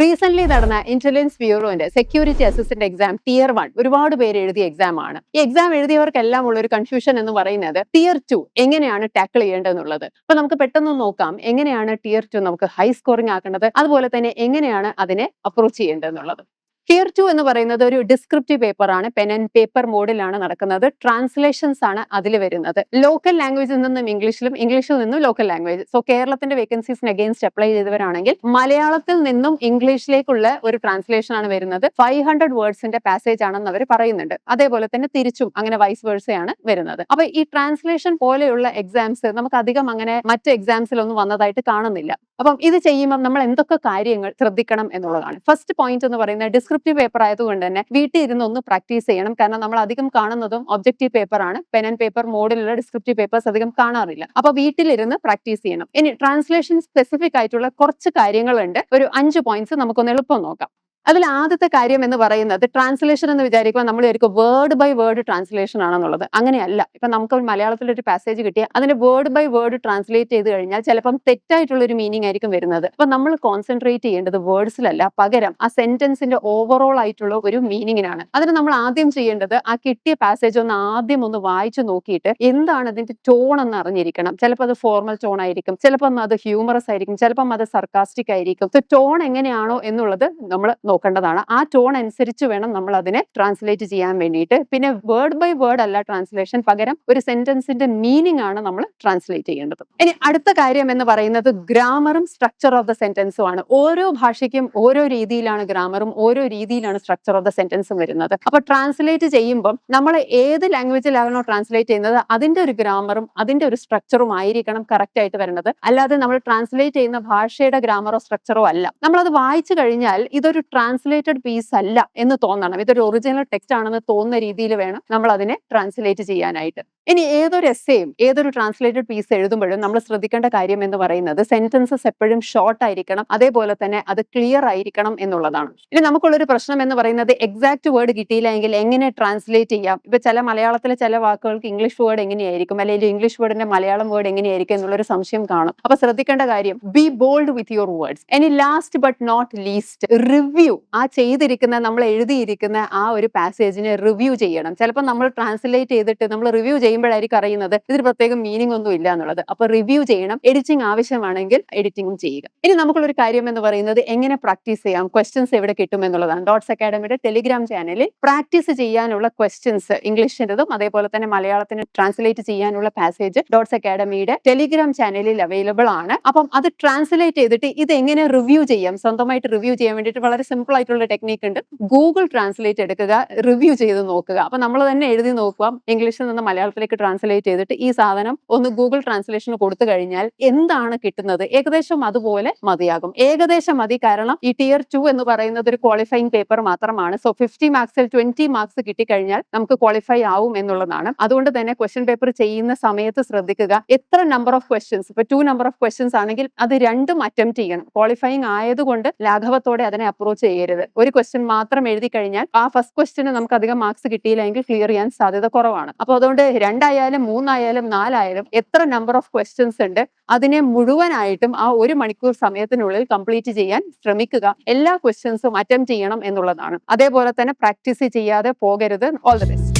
Recent നടന്ന intelligence ബ്യൂറോന്റെ security assistant exam tier one ഒരുപാട് പേര് എഴുതിയ എക്സാം ആണ്. ഈ എക്സാം എഴുതിയവർക്കെല്ലാം ഉള്ള ഒരു കൺഫ്യൂഷൻ എന്ന് പറയുന്നത് ടിയർ ടു എങ്ങനെയാണ് ടാക്കിൾ ചെയ്യേണ്ടതെന്നുള്ളത്. അപ്പൊ നമുക്ക് പെട്ടെന്ന് നോക്കാം എങ്ങനെയാണ് ടിയർ ടു നമുക്ക് ഹൈ സ്കോറിംഗ് ആക്കേണ്ടത്? അതുപോലെ തന്നെ എങ്ങനെയാണ് അതിനെ അപ്രോച്ച് ചെയ്യേണ്ടതെന്നുള്ളത്. ടിയർ ടു എന്ന് പറയുന്നത് ഒരു ഡിസ്ക്രിപ്റ്റീവ് പേപ്പർ ആണ്. പെൻ ആൻഡ് പേപ്പർ മോഡിലാണ് നടക്കുന്നത്. ട്രാൻസ്ലേഷൻസ് ആണ് അതിൽ വരുന്നത്. ലോക്കൽ ലാംഗ്വേജിൽ നിന്നും ഇംഗ്ലീഷിലും ഇംഗ്ലീഷിൽ നിന്നും ലോക്കൽ ലാംഗ്വേജ് സോ കേരളത്തിന്റെ വേക്കൻസീസിന് അഗേൻസ്റ്റ് അപ്ലൈ ചെയ്തവരാണെങ്കിൽ മലയാളത്തിൽ നിന്നും ഇംഗ്ലീഷിലേക്കുള്ള ഒരു ട്രാൻസ്ലേഷൻ ആണ് വരുന്നത്. ഫൈവ് ഹൺഡ്രഡ് വേർഡ്സിന്റെ പാസേജ് ആണെന്ന് അവർ പറയുന്നുണ്ട്. അതേപോലെ തന്നെ തിരിച്ചും അങ്ങനെ വൈസ് വേഴ്സയാണ് വരുന്നത്. അപ്പൊ ഈ ട്രാൻസ്ലേഷൻ പോലെയുള്ള എക്സാംസ് നമുക്ക് അധികം അങ്ങനെ മറ്റ് എക്സാംസിലൊന്നും വന്നതായിട്ട് കാണുന്നില്ല. അപ്പം ഇത് ചെയ്യുമ്പോൾ നമ്മൾ എന്തൊക്കെ കാര്യങ്ങൾ ശ്രദ്ധിക്കണം എന്നുള്ളതാണ്. ഫസ്റ്റ് പോയിന്റ് എന്ന് പറയുന്നത് ഡിസ്ക്രിപ്റ്റീവ് പേപ്പർ ആയതുകൊണ്ട് തന്നെ വീട്ടിൽ ഇരുന്ന് ഒന്ന് പ്രാക്ടീസ് ചെയ്യണം. കാരണം നമ്മൾ അധികം കാണുന്നതും ഒബ്ജക്റ്റീവ് പേപ്പർ ആണ്. പെൻ ആൻഡ് പേപ്പർ മോഡിലുള്ള ഡിസ്ക്രിപ്റ്റീവ് പേപ്പേഴ്സ് അധികം കാണാറില്ല. അപ്പൊ വീട്ടിലിരുന്ന് പ്രാക്ടീസ് ചെയ്യണം. ഇനി ട്രാൻസ്ലേഷൻ സ്പെസിഫിക് ആയിട്ടുള്ള കുറച്ച് കാര്യങ്ങളുണ്ട്. ഒരു അഞ്ച് പോയിന്റ്സ് നമുക്കൊന്ന് എളുപ്പം നോക്കാം. അതിൽ ആദ്യത്തെ കാര്യം എന്ന് പറയുന്നത് ട്രാൻസ്ലേഷൻ എന്ന് വിചാരിക്കുമ്പോൾ നമ്മൾ വിചാരിക്കും വേർഡ് ബൈ വേർഡ് ട്രാൻസ്ലേഷൻ ആണെന്നുള്ളത്. അങ്ങനെയല്ല. ഇപ്പൊ നമുക്ക് മലയാളത്തിൽ ഒരു പാസേജ് കിട്ടിയ അതിന് വേർഡ് ബൈ വേർഡ് ട്രാൻസ്ലേറ്റ് ചെയ്ത് കഴിഞ്ഞാൽ ചിലപ്പം തെറ്റായിട്ടുള്ള ഒരു മീനിങ് ആയിരിക്കും വരുന്നത്. അപ്പൊ നമ്മൾ കോൺസെൻട്രേറ്റ് ചെയ്യേണ്ടത് വേർഡ്സിലല്ല പകരം ആ സെന്റൻസിന്റെ ഓവറോൾ ആയിട്ടുള്ള ഒരു മീനിങ്ങിനാണ് അതിന് നമ്മൾ ആദ്യം ചെയ്യേണ്ടത് ആ കിട്ടിയ പാസേജ് ഒന്ന് ആദ്യം ഒന്ന് വായിച്ചു നോക്കിയിട്ട് എന്താണ് അതിന്റെ ടോൺ എന്ന് അറിഞ്ഞിരിക്കണം. ചിലപ്പോൾ അത് ഫോർമൽ ടോൺ ആയിരിക്കും. ചിലപ്പം അത് ഹ്യൂമറസ് ആയിരിക്കും. ചിലപ്പം അത് സർക്കാസ്റ്റിക് ആയിരിക്കും. ടോൺ എങ്ങനെയാണോ എന്നുള്ളത് നമ്മൾ നോക്കേണ്ടതാണ്. ആ ടോൺ അനുസരിച്ച് വേണം നമ്മൾ അതിനെ ട്രാൻസ്ലേറ്റ് ചെയ്യാൻ വേണ്ടിയിട്ട്. പിന്നെ വേർഡ് ബൈ വേർഡ് അല്ല ട്രാൻസ്ലേഷൻ പകരം ഒരു സെന്റൻസിന്റെ മീനിങ് ആണ് നമ്മൾ ട്രാൻസ്ലേറ്റ് ചെയ്യേണ്ടത്. ഇനി അടുത്ത കാര്യം എന്ന് പറയുന്നത് ഗ്രാമറും സ്ട്രക്ചർ ഓഫ് ദ സെന്റൻസും ആണ്. ഓരോ ഭാഷയ്ക്കും ഓരോ രീതിയിലാണ് ഗ്രാമറും ഓരോ രീതിയിലാണ് സ്ട്രക്ചർ ഓഫ് ദ സെന്റൻസും വരുന്നത്. അപ്പൊ ട്രാൻസ്ലേറ്റ് ചെയ്യുമ്പോൾ നമ്മൾ ഏത് ലാംഗ്വേജിലാണോ ട്രാൻസ്ലേറ്റ് ചെയ്യുന്നത് അതിന്റെ ഒരു ഗ്രാമറും അതിന്റെ ഒരു സ്ട്രക്ചറും ആയിരിക്കണം കറക്റ്റ് ആയിട്ട് വരേണ്ടത് അല്ലാതെ നമ്മൾ ട്രാൻസ്ലേറ്റ് ചെയ്യുന്ന ഭാഷയുടെ ഗ്രാമറോ സ്ട്രക്ചറോ അല്ല. നമ്മൾ അത് വായിച്ചു കഴിഞ്ഞാൽ ഇതൊരു ട്രാൻസ്ലേറ്റഡ് പീസ് അല്ല എന്ന് തോന്നണം. ഇതൊരു ഒറിജിനൽ ടെക്സ്റ്റ് ആണെന്ന് തോന്നുന്ന രീതിയിൽ വേണം നമ്മൾ അതിനെ ട്രാൻസ്ലേറ്റ് ചെയ്യാനായിട്ട്. ഇനി ഏതൊരു എസ്സേയും ഏതൊരു ട്രാൻസ്ലേറ്റഡ് പീസ് എഴുതുമ്പോഴും നമ്മൾ ശ്രദ്ധിക്കേണ്ട കാര്യം എന്ന് പറയുന്നത് സെന്റൻസസ് എപ്പോഴും ഷോർട്ട് ആയിരിക്കണം അതേപോലെ തന്നെ അത് ക്ലിയർ ആയിരിക്കണം എന്നുള്ളതാണ്. ഇനി നമുക്കുള്ളൊരു പ്രശ്നം എന്ന് പറയുന്നത് എക്സാക്ട് വേർഡ് കിട്ടിയില്ലെങ്കിൽ എങ്ങനെ ട്രാൻസ്ലേറ്റ് ചെയ്യാം? ഇപ്പൊ ചില മലയാളത്തിലെ ചില വാക്കുകൾക്ക് ഇംഗ്ലീഷ് വേർഡ് എങ്ങനെയായിരിക്കും? അല്ലെങ്കിൽ ഇംഗ്ലീഷ് വേർഡിന്റെ മലയാളം വേർഡ് എങ്ങനെയായിരിക്കും എന്നുള്ളൊരു സംശയം കാണും. അപ്പൊ ശ്രദ്ധിക്കേണ്ട കാര്യം be bold with your words ഇനി last but not least review ആ ചെയ്തിരിക്കുന്ന നമ്മൾ എഴുതിയിരിക്കുന്ന ആ ഒരു പാസേജിനെ റിവ്യൂ ചെയ്യണം. ചിലപ്പോൾ നമ്മൾ ട്രാൻസ്ലേറ്റ് ചെയ്തിട്ട് നമ്മൾ റിവ്യൂ ചെയ്യുമ്പോഴായിരിക്കും അറിയുന്നത്. ഇതിന് പ്രത്യേകം മീനിങ് ഒന്നും ഇല്ല എന്നുള്ളത്. അപ്പൊ റിവ്യൂ ചെയ്യണം. എഡിറ്റിംഗ് ആവശ്യമാണെങ്കിൽ എഡിറ്റിംഗും ചെയ്യുക. ഇനി നമുക്കുള്ള ഒരു കാര്യം എന്ന് പറയുന്നത് എങ്ങനെ പ്രാക്ടീസ് ചെയ്യാം? ക്വസ്റ്റ്യൻസ് എവിടെ കിട്ടും എന്നുള്ളതാണ്. ഡോട്ട്സ് അക്കാഡമിയുടെ ടെലിഗ്രാം ചാനലിൽ പ്രാക്ടീസ് ചെയ്യാനുള്ള ക്വസ്റ്റ്യൻസ് ഇംഗ്ലീഷിന്റെതും അതേപോലെ തന്നെ മലയാളത്തിന് ട്രാൻസ്ലേറ്റ് ചെയ്യാനുള്ള പാസേജ് ഡോട്ട്സ് അക്കാഡമിയുടെ ടെലിഗ്രാം ചാനലിൽ അവൈലബിൾ ആണ്. അപ്പം അത് ട്രാൻസ്ലേറ്റ് ചെയ്തിട്ട് ഇത് എങ്ങനെ റിവ്യൂ ചെയ്യാം? സ്വന്തമായിട്ട് റിവ്യൂ ചെയ്യാൻ വേണ്ടിയിട്ട് വളരെ സിമ്പിൾ ആയിട്ടുള്ള ടെക്നീക്ക് ഉണ്ട്. ഗൂഗിൾ ട്രാൻസ്ലേറ്റ് എടുക്കുക റിവ്യൂ ചെയ്ത് നോക്കുക. അപ്പൊ നമ്മൾ തന്നെ എഴുതി നോക്കുക. ഇംഗ്ലീഷിൽ നിന്ന് മലയാളത്തിലേക്ക് ട്രാൻസ്ലേറ്റ് ചെയ്തിട്ട് ഈ സാധനം ഒന്ന് ഗൂഗിൾ ട്രാൻസ്ലേഷന് കൊടുത്തു കഴിഞ്ഞാൽ എന്താണ് കിട്ടുന്നത്? ഏകദേശം അതുപോലെ മതിയാകും. ഏകദേശം മതി. കാരണം ഈ ടിയർ ടു എന്ന് പറയുന്നത് ഒരു ക്വാളിഫൈങ് പേപ്പർ മാത്രമാണ്. സോ ഫിഫ്റ്റി മാർക്സിൽ ട്വന്റി മാർക്സ് കിട്ടിക്കഴിഞ്ഞാൽ നമുക്ക് ക്വാളിഫൈ ആവും എന്നുള്ളതാണ്. അതുകൊണ്ട് തന്നെ ക്വസ്റ്റ്യൻ പേപ്പർ ചെയ്യുന്ന സമയത്ത് ശ്രദ്ധിക്കുക. എത്ര നമ്പർ ഓഫ് ക്വസ്റ്റ്യൻസ് ഇപ്പൊ ടു നമ്പർ ഓഫ് ക്വസ്റ്റ്യൻസ് ആണെങ്കിൽ അത് രണ്ടും അറ്റംപ്റ്റ് ചെയ്യണം. ക്വാളിഫൈങ് ആയതുകൊണ്ട് ലാഘവത്തോടെ അതിനെ അപ്രോച്ച് ചെയ്യരുത്. ഒരു ക്വസ്റ്റ്യൻ മാത്രം എഴുതി കഴിഞ്ഞാൽ ആ ഫസ്റ്റ് ക്വസ്റ്റ്യന് നമുക്ക് അധികം മാർക്സ് കിട്ടിയില്ലെങ്കിൽ ക്ലിയർ ചെയ്യാൻ സാധ്യത കുറവാണ്. അപ്പോൾ അതുകൊണ്ട് രണ്ടായാലും മൂന്നായാലും നാലായാലും എത്ര നമ്പർ ഓഫ് ക്വസ്റ്റ്യൻസ് ഉണ്ട് അതിനെ മുഴുവനായിട്ടും ആ ഒരു മണിക്കൂർ സമയത്തിനുള്ളിൽ കംപ്ലീറ്റ് ചെയ്യാൻ ശ്രമിക്കുക. എല്ലാ ക്വസ്റ്റ്യൻസും അറ്റംപ്റ്റ് ചെയ്യണം എന്നുള്ളതാണ്. അതേപോലെ തന്നെ പ്രാക്ടീസ് ചെയ്യാതെ പോകരുത്. All the best